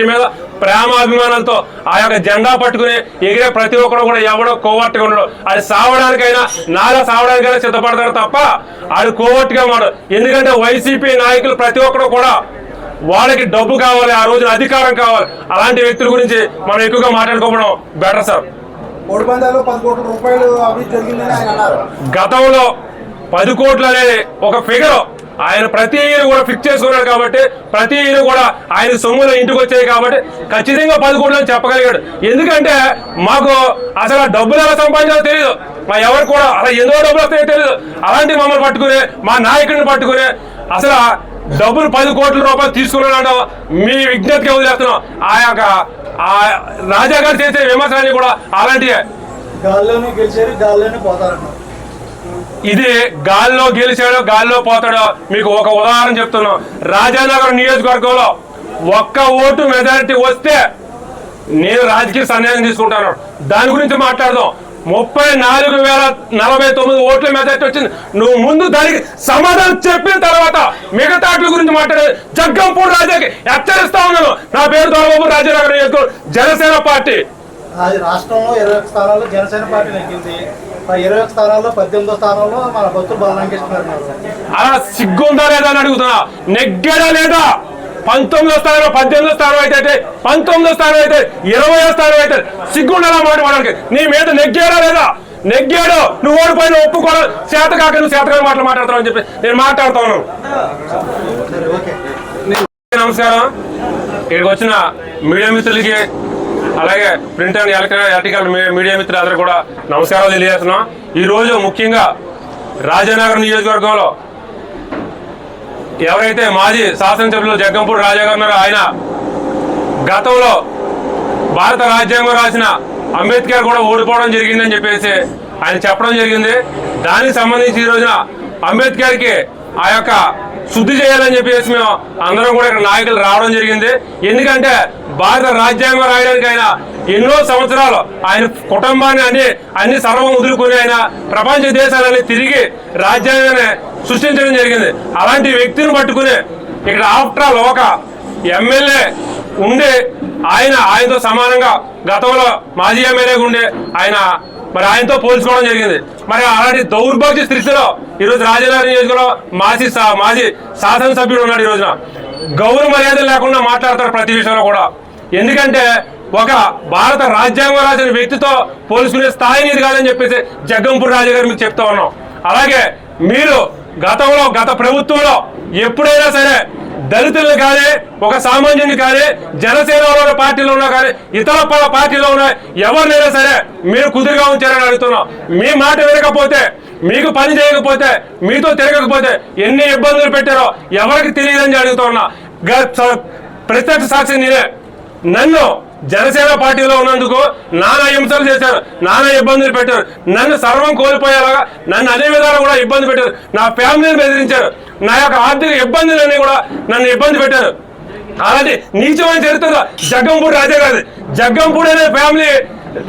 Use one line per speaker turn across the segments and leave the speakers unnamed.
Party మీద ప్రేమాభిమానంతో ఆ యొక్క జెండా పట్టుకుని ఎగిరే ప్రతి ఒక్కరు కూడా ఎవడో కోవట్టుగా ఉండడు అది సావడానికైనా నాలా సావడానికైనా సిద్ధపడతారు తప్ప అది కోవట్టుగా మాడు. ఎందుకంటే వైసీపీ నాయకులు ప్రతి ఒక్కరు కూడా వాళ్ళకి డబ్బు కావాలి ఆ రోజున అధికారం కావాలి. అలాంటి వ్యక్తుల గురించి మనం ఎక్కువగా మాట్లాడుకోవడం బెటర్ సార్. గతంలో పది కోట్లు అనేది ఒక ఫిగర్. ఆయన ప్రతి ఇయర్ కూడా ఫిక్స్ చేసుకున్నాడు కాబట్టి ప్రతి ఇయర్ కూడా ఆయన సొమ్ములు ఇంటికి వచ్చాయి కాబట్టి ఖచ్చితంగా పది కోట్లు అని చెప్పగలిగాడు. ఎందుకంటే మాకు అసలు ఆ డబ్బులు ఎలా సంపాదించాలో తెలియదు మా ఎవరు కూడా అలా ఎందులో డబ్బులు వస్తాయో తెలియదు అలాంటి మమ్మల్ని పట్టుకుని మా నాయకుడిని పట్టుకుని అసలు డబ్బులు పది కోట్ల రూపాయలు తీసుకున్నాడు. మీ విజ్ఞప్తిగా వదిలేస్తున్నాం. ఆ యొక్క ఆ రాజా గారు చేసే విమర్శలన్నీ కూడా అలాంటివే.
గాల్లోనే గెలిచారు గాల్లోనే పోతారన్నారు.
ఇది గాల్లో గెలిచాడో గాల్లో పోతాడో మీకు ఒక ఉదాహరణ చెప్తున్నాం. రాజానగర్ నియోజకవర్గంలో ఒక్క ఓటు మెజారిటీ వస్తే నేను రాజకీయ సన్యాసం తీసుకుంటాను. దాని గురించి మాట్లాడదాం. ముప్పై నాలుగు వేల నలభై తొమ్మిది ఓట్ల మెజారిటీ వచ్చింది. నువ్వు ముందు దానికి సమాధానం చెప్పిన తర్వాత మిగతా గురించి మాట్లాడే జగ్గంపూడి రాజాకి హెచ్చరిస్తా ఉన్నాను. నా పేరు దొరబాబు రాజానగర్ నియోజకవర్గం జనసేన పార్టీ.
అది రాష్ట్రంలో ఇరవై స్థానాల్లో జనసేన పార్టీ నెగ్గింది ఇరవై స్థానాల్లో పద్దెనిమిదో స్థానంలో మన భక్తులు.
అలా సిగ్గుందా లేదా అని అడుగుతున్నా. నెగ్గాడా లేదా? పంతొమ్మిదో స్థానం పద్దెనిమిదో స్థానం అయితే పంతొమ్మిదో స్థానం అయితే ఇరవయో స్థానం అయితే సిగ్గుండాలా మాట్లాడడానికి? నీ మీద నెగ్గాడా లేదా? నెగ్గాడు. నువ్వు ఓడిపోయిన ఒప్పుకోవడం చేత కాక నువ్వు చేతకాని మాటలు మాట్లాడతావు అని చెప్పి నేను మాట్లాడుతా ఉన్నాను.
సరే ఓకే.
నమస్కారం. ఇక్కడికి వచ్చిన మీడియా మిత్రులకి అలాగే print and electronic electrical media మిత్రులందరూ కూడా నమస్కారాలు తెలియజేస్తున్నాం. ఈరోజు ముఖ్యంగా రాజానగర్ నియోజకవర్గంలో ఎవరైతే మాజీ శాసనసభ్యులు జగ్గంపూడి రాజా గారు ఉన్నారో ఆయన గతంలో భారత రాజ్యాంగం రాసిన అంబేద్కర్ కూడా ఓడిపోవడం జరిగిందని చెప్పేసి ఆయన చెప్పడం జరిగింది. దానికి సంబంధించి ఈ రోజున అంబేద్కర్కి ఆ యొక్క శుద్ధి చేయాలని చెప్పేసి మేము అందరం కూడా ఇక్కడ నాయకులు రావడం జరిగింది. ఎందుకంటే భారత రాజ్యాంగం రాయడానికి ఆయన ఎన్నో సంవత్సరాలు ఆయన కుటుంబాన్ని అన్ని అన్ని సర్వం వదులుకుని ఆయన ప్రపంచ దేశాలని తిరిగి రాజ్యాంగాన్ని సృష్టించడం జరిగింది. అలాంటి వ్యక్తిని పట్టుకుని ఇక్కడ ఆఫ్టర్ ఆల్ ఒక ఎమ్మెల్యే ఉండే ఆయన ఆయనతో సమానంగా గతంలో మాజీ ఎమ్మెల్యేగా ఉండే ఆయన మరి ఆయనతో పోల్చుకోవడం జరిగింది. మరి అలాంటి దౌర్భాగ్య స్థితిలో ఈరోజు రాజధాని నియోజకవర్గంలో మాజీ మాజీ శాసనసభ్యుడు ఉన్నాడు ఈ రోజున. గౌరవ మర్యాదలు లేకుండా మాట్లాడతారు ప్రతి విషయంలో కూడా. ఎందుకంటే ఒక భారత రాజ్యాంగం రాసిన వ్యక్తితో పోల్చుకునే స్థాయి ఇది కాదని చెప్పేసి జగ్గంపూర్ రాజు గారు మీకు చెప్తా ఉన్నాం. అలాగే మీరు గతంలో గత ప్రభుత్వంలో ఎప్పుడైనా సరే దళితులు కానీ ఒక సామాన్యుని కానీ జనసేనలో ఉన్న పార్టీలో ఉన్నా కానీ ఇతర పార్టీలో ఉన్న ఎవరినైనా సరే మీరు కుదురుగా ఉంచారని అడుగుతున్నాం. మీ మాట వినకపోతే మీకు పని చేయకపోతే మీతో తిరగకపోతే ఎన్ని ఇబ్బందులు పెట్టారో ఎవరికి తెలియదని అడుగుతున్నా ప్రత్యక్ష సాక్షి నేనే. నన్ను జనసేన పార్టీలో ఉన్నందుకు నానా హింసలు చేశారు నానా ఇబ్బందులు పెట్టారు. నన్ను సర్వం కోల్పోయేలాగా నన్ను అదే విధాలు కూడా ఇబ్బంది పెట్టారు. నా ఫ్యామిలీని బెదిరించారు. నా యొక్క ఆర్థిక ఇబ్బందులన్నీ కూడా నన్ను ఇబ్బంది పెట్టారు. అలాంటి నీచమైన చరిత్ర జగ్గంపూడి రాజా గారి జగ్గంపూడి అనే ఫ్యామిలీ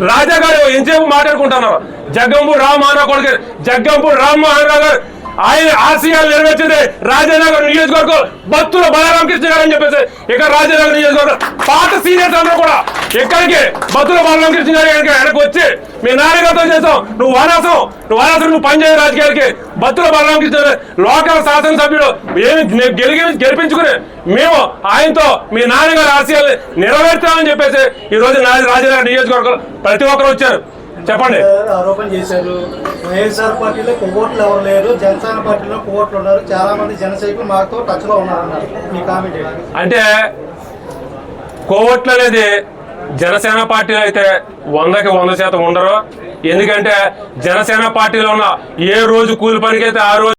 రాజా గారు ఎంతసేపు మాట్లాడుకుంటాను జగ్గంపూడి రామ్ మోహన్ కొడుకు జగ్గంపూడి రామ్ మోహన్ గారు. ఆయన ఆశయాలు నెరవేర్చింది రాజానగర్ నియోజకవర్గం భక్తుల బలరామకృష్ణ గారు అని చెప్పేసి ఇక్కడ రాజానగర్ నియోజకవర్గం పాత సీనియర్స్ అందరూ కూడా ఇక్కడికి భక్తుల బలరామకృష్ణ కృష్ణ గారు ఆయనకు వచ్చి మీ నాన్నగారితో చేసాం నువ్వు వారాసం నువ్వు వారాసం నువ్వు పనిచేయ రాజకీయాలకి. భక్తుల బలరామ కృష్ణ లోకల్ శాసనసభ్యుడు ఏమి గెలిగి గెలిపించుకుని మేము ఆయనతో మీ నాన్నగారి ఆశయాలు నెరవేర్చామని చెప్పేసి ఈ రోజు రాజానగర్ నియోజకవర్గంలో ప్రతి ఒక్కరు వచ్చారు. చెప్పండి.
ఆరోపణ చేశారు. వైఎస్ఆర్ పార్టీలో కొవ్వోట్లు ఎవరు లేరు జనసేన పార్టీలో కొవ్వోట్లు ఉన్నారు. చాలా మంది జన సైకులు మాతో టచ్లో ఉన్నారన్నారు. మీ కామెంట్?
అంటే కోవట్లు అనేది జనసేన పార్టీలో అయితే వందకి వంద శాతం ఉండరు. ఎందుకంటే జనసేన పార్టీలో ఉన్న ఏ రోజు కూలి పనికి అయితే ఆ రోజు